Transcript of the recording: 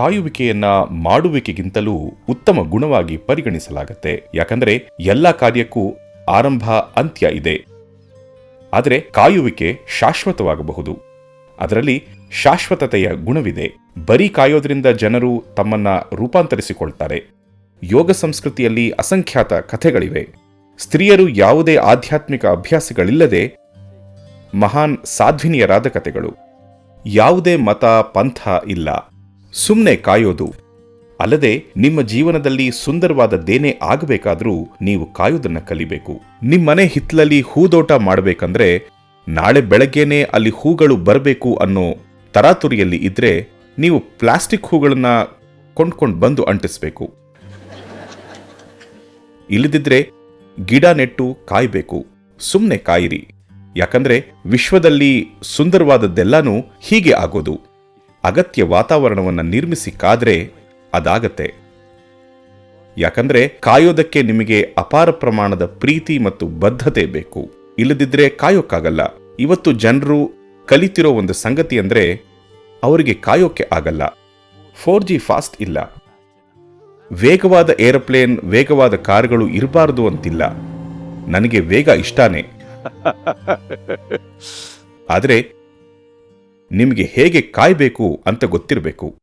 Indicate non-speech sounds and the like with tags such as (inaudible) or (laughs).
ಕಾಯುವಿಕೆಯನ್ನ ಮಾಡುವಿಕೆಗಿಂತಲೂ ಉತ್ತಮ ಗುಣವಾಗಿ ಪರಿಗಣಿಸಲಾಗುತ್ತೆ. ಯಾಕಂದ್ರೆ ಎಲ್ಲ ಕಾರ್ಯಕ್ಕೂ ಆರಂಭ, ಅಂತ್ಯ ಇದೆ. ಆದರೆ ಕಾಯುವಿಕೆ ಶಾಶ್ವತವಾಗಬಹುದು. ಅದರಲ್ಲಿ ಶಾಶ್ವತತೆಯ ಗುಣವಿದೆ. ಬರೀ ಕಾಯೋದ್ರಿಂದ ಜನರು ತಮ್ಮನ್ನ ರೂಪಾಂತರಿಸಿಕೊಳ್ತಾರೆ. ಯೋಗ ಸಂಸ್ಕೃತಿಯಲ್ಲಿ ಅಸಂಖ್ಯಾತ ಕಥೆಗಳಿವೆ. ಸ್ತ್ರೀಯರು ಯಾವುದೇ ಆಧ್ಯಾತ್ಮಿಕ ಅಭ್ಯಾಸಗಳಿಲ್ಲದೆ ಮಹಾನ್ ಸಾಧ್ವಿನಿಯರಾದ ಕಥೆಗಳು. ಯಾವುದೇ ಮತ, ಪಂಥ ಇಲ್ಲ. ಸುಮ್ಮನೆ ಕಾಯೋದು. ಅಲ್ಲದೆ ನಿಮ್ಮ ಜೀವನದಲ್ಲಿ ಸುಂದರವಾದದ್ದೇನೇ ಆಗಬೇಕಾದರೂ ನೀವು ಕಾಯೋದನ್ನ ಕಲಿಬೇಕು. ನಿಮ್ಮನೆ ಹಿತ್ತಲಲ್ಲಿ ಹೂದೋಟ ಮಾಡಬೇಕಂದ್ರೆ ನಾಳೆ ಬೆಳಗ್ಗೆನೆ ಅಲ್ಲಿ ಹೂಗಳು ಬರಬೇಕು ಅನ್ನೋ ತರಾತುರಿಯಲ್ಲಿ ಇದ್ರೆ ನೀವು ಪ್ಲಾಸ್ಟಿಕ್ ಹೂಗಳನ್ನ ಕೊಂಡ್ಕೊಂಡು ಬಂದು ಅಂಟಿಸ್ಬೇಕು. ಇಲ್ಲದಿದ್ರೆ ಗಿಡ ನೆಟ್ಟು ಕಾಯಬೇಕು. ಸುಮ್ಮನೆ ಕಾಯಿರಿ. ಯಾಕಂದ್ರೆ ವಿಶ್ವದಲ್ಲಿ ಸುಂದರವಾದದ್ದೆಲ್ಲಾನು ಹೀಗೆ ಆಗೋದು. ಅಗತ್ಯ ವಾತಾವರಣವನ್ನು ನಿರ್ಮಿಸಿ ಕಾದ್ರೆ ಅದಾಗತ್ತೆ. ಯಾಕಂದ್ರೆ ಕಾಯೋದಕ್ಕೆ ನಿಮಗೆ ಅಪಾರ ಪ್ರಮಾಣದ ಪ್ರೀತಿ ಮತ್ತು ಬದ್ಧತೆ ಬೇಕು. ಇಲ್ಲದಿದ್ರೆ ಕಾಯೋಕ್ಕಾಗಲ್ಲ. ಇವತ್ತು ಜನರು ಕಲಿತಿರೋ ಒಂದು ಸಂಗತಿ ಅಂದ್ರೆ ಅವರಿಗೆ ಕಾಯೋಕ್ಕೆ ಆಗಲ್ಲ. ಫೋರ್ ಜಿ ಫಾಸ್ಟ್ ಇಲ್ಲ. ವೇಗವಾದ ಏರೋಪ್ಲೇನ್ ವೇಗವಾದ ಕಾರುಗಳು ಇರಬಾರದು ಅಂತಿಲ್ಲ. ನನಗೆ ವೇಗ ಇಷ್ಟಾನೇ. (laughs) ಆದರೆ ನಿಮಗೆ ಹೇಗೆ ಕಾಯಬೇಕು ಅಂತ ಗೊತ್ತಿರಬೇಕು.